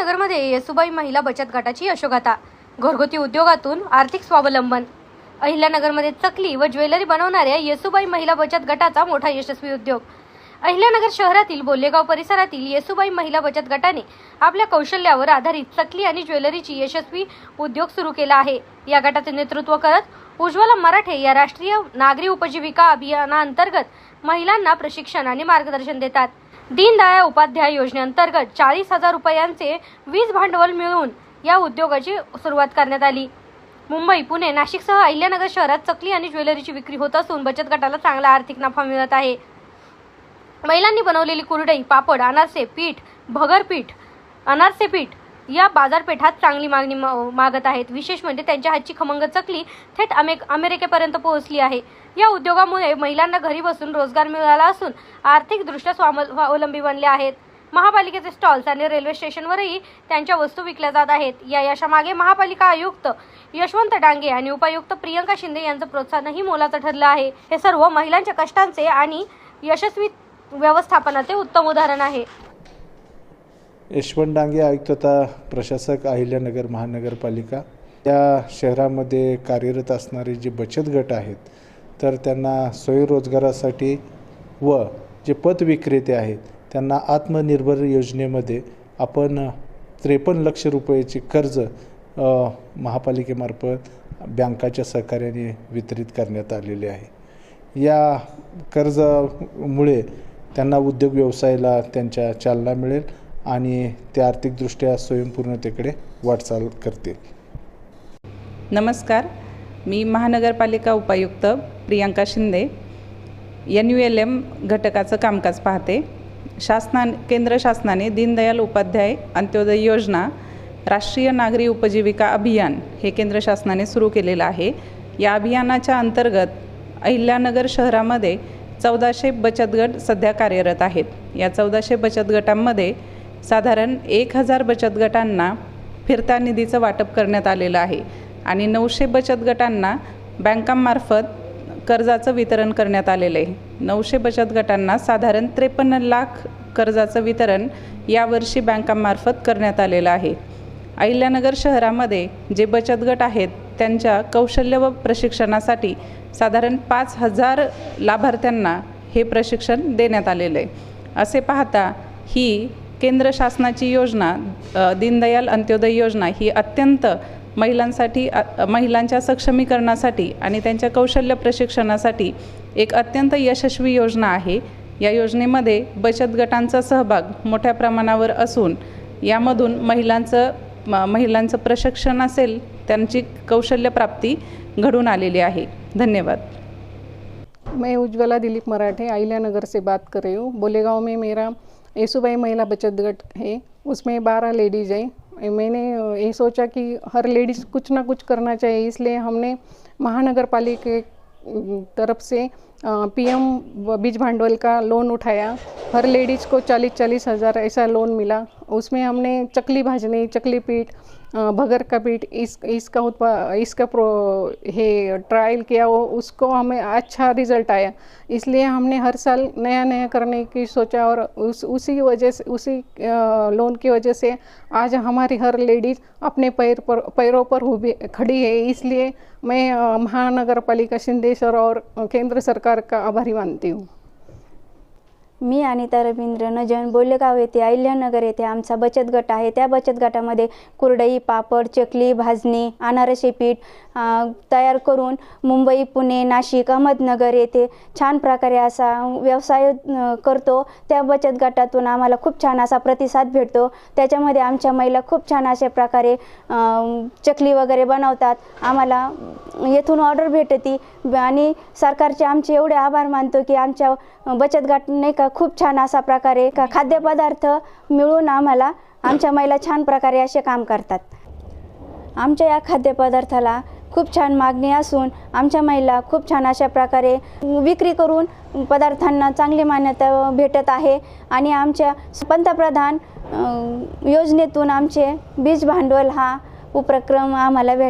येसुबाई महिला बचत गटाची यशोगाथा. घरगुती उद्योगातून आर्थिक स्वावलंबन. अहिल्यानगरमध्ये चकली व ज्वेलरी बनवणाऱ्या येसुबाई महिला बचत गटाचा मोठा यशस्वी उद्योग. अहिल्यानगर शहरातील बोल्लेगाव परिसरातील येसुबाई महिला बचत गटाने आपल्या कौशल्यावर आधारित चकली आणि ज्वेलरीची यशस्वी उद्योग सुरू केला आहे. या गटाचे नेतृत्व करत उज्ज्वला मराठे या राष्ट्रीय नागरी उपजीविका अभियानाअंतर्गत महिलांना प्रशिक्षण आणि मार्गदर्शन देतात. दीनदयाळ उपाध्याय योजनेअंतर्गत चाळीस हजार रुपयांचे वीज भांडवल मिळवून या उद्योगाची सुरुवात करण्यात आली. मुंबई पुणे नाशिकसह अहिल्यानगर शहरात चकली आणि ज्वेलरीची विक्री होत असून बचत गटाला चांगला आर्थिक नफा मिळत आहे. महिलांनी बनवलेली कुरडई पापड अनारसे पीठ भगर पीठ अनारसे पीठ या बाजारपेठात चांगली मागणी मा- मागत आहेत. विशेष म्हणजे त्यांच्या हातची खमंग चकली थेट अमे अमेरिकेपर्यंत पोहोचली आहे. या उद्योगामुळे महिलांना घरी बसून रोजगार मिळाला असून आर्थिकदृष्ट्या स्वावलंबी बनले आहेत. महापालिकेचे स्टॉल्स आणि रेल्वे स्टेशनवरही त्यांच्या वस्तू विकल्या जात आहेत. या यशामागे महापालिका आयुक्त यशवंत डांगे आणि उपायुक्त प्रियंका शिंदे यांचं प्रोत्साहनही मोलाचं ठरलं आहे. हे सर्व महिलांच्या कष्टांचे आणि यशस्वी व्यवस्थापनाचे उत्तम उदाहरण आहे. यशवंत डांगे आयुक्त तथा प्रशासक अहिल्यानगर महानगरपालिका. या शहरामध्ये कार्यरत असणारे जे बचत गट आहेत तर त्यांना स्वयंरोजगारासाठी व जे पत विक्रेते आहेत त्यांना आत्मनिर्भर योजनेमध्ये आपण त्रेपन्न लक्ष रुपयाचे कर्ज महापालिकेमार्फत बँकाच्या सहकार्याने वितरित करण्यात आलेले आहे. या कर्जामुळे त्यांना उद्योग व्यवसायाला त्यांच्या चालना मिळेल. आणि ते आर्थिकदृष्ट्या स्वयंपूर्णतेकडे वाटचाल करतील. नमस्कार. मी महानगरपालिका उपायुक्त Priyanka Shinde. N U L M घटकाचं कामकाज पाहते. शासना केंद्र शासनाने दीनदयाल उपाध्याय अंत्योदय योजना राष्ट्रीय नागरी उपजीविका अभियान हे केंद्र शासनाने सुरू केलेलं आहे. या अभियानाच्या अंतर्गत अहिल्यानगर शहरामध्ये चौदाशे बचत गट सध्या कार्यरत आहेत. या चौदाशे बचत गटांमध्ये साधारण एक हजार बचत गटांना फिरता निधीचं वाटप करण्यात आलेलं आहे आणि नऊशे बचत गटांना बँकांमार्फत कर्जाचं वितरण करण्यात आलेलं आहे. नऊशे बचत गटांना साधारण त्रेपन्न लाख कर्जाचं वितरण यावर्षी बँकांमार्फत करण्यात आलेलं आहे. अहिल्यानगर शहरामध्ये जे बचत गट आहेत त्यांच्या कौशल्य व प्रशिक्षणासाठी साधारण पाच हजार लाभार्थ्यांना हे प्रशिक्षण देण्यात आलेलं आहे. असे पाहता ही केंद्र शासनाची योजना दीनदयाल अंत्योदय योजना ही अत्यंत महिलांसाठी महिलांच्या सक्षमीकरणासाठी आणि त्यांच्या कौशल्य प्रशिक्षणासाठी एक अत्यंत यशस्वी योजना आहे. या योजनेमध्ये बचत गटांचा सहभाग मोठ्या प्रमाणावर असून यामधून महिलांचं म- महिलांचं प्रशिक्षण असेल त्यांची कौशल्यप्राप्ती घडून आलेली आहे. धन्यवाद. मैं उज्ज्वला दिलीप मराठे अहिल्या नगर से बात कर रही हूँ। बोलेगांव में मेरा येसुबाई महिला बचत गट है, उसमें बारह लेडीज़ हैं। मैंने ये सोचा कि हर लेडीज़ कुछ ना कुछ करना चाहिए, इसलिए हमने महानगर पालिका तरफ़ से पीएम बीज भांडवल का लोन उठाया। हर लेडीज़ को चालीस चालीस हज़ार ऐसा लोन मिला। उसमें हमने चकली भाजनी, चकली पीठ भगर का पीठ इस, इसका उत्पा, इसका प्रो, है ट्रायल किया, वो उसको हमें अच्छा रिज़ल्ट आया। इसलिए हमने हर साल नया नया करने की सोचा और उस, उसी वजह से, उसी लोन की वजह से आज हमारी हर लेडीज़ अपने पैर पर, पैरों पर उभी खड़ी है। इसलिए मैं महानगर पालिका शिंदेश्वर और केंद्र सरकार का आभारी मानती हूँ। मी अनिता रवींद्र नजन बोलेगाव येथे अहिल्यानगर येथे आमचा बचत गट आहे. त्या बचत गटामध्ये कुरडई पापड चकली भाजणी अनारसे पीठ तयार करून मुंबई पुणे नाशिक अहमदनगर येथे छान प्रकारे असा व्यवसाय करतो. त्या बचत गटातून आम्हाला खूप छान असा प्रतिसाद भेटतो. त्याच्यामध्ये आमच्या महिला खूप छान अशा प्रकारे चकली वगैरे बनवतात. आम्हाला येथून ऑर्डर भेटती आणि सरकारचे आमचे एवढे आभार मानतो की आमच्या बचत गट नाही का खूप छान असा प्रकारे का खाद्यपदार्थ मिळून आम्हाला आमच्या महिला छान प्रकारे असे काम करतात. आमच्या या खाद्यपदार्थाला खूप छान मागणी असून आमच्या महिला खूप छान अशा प्रकारे विक्री करून पदार्थांना चांगली मान्यता भेटत आहे. आणि आमच्या पंतप्रधान योजनेतून आमचे बीज भांडवल हा उपक्रम आम्हाला भेट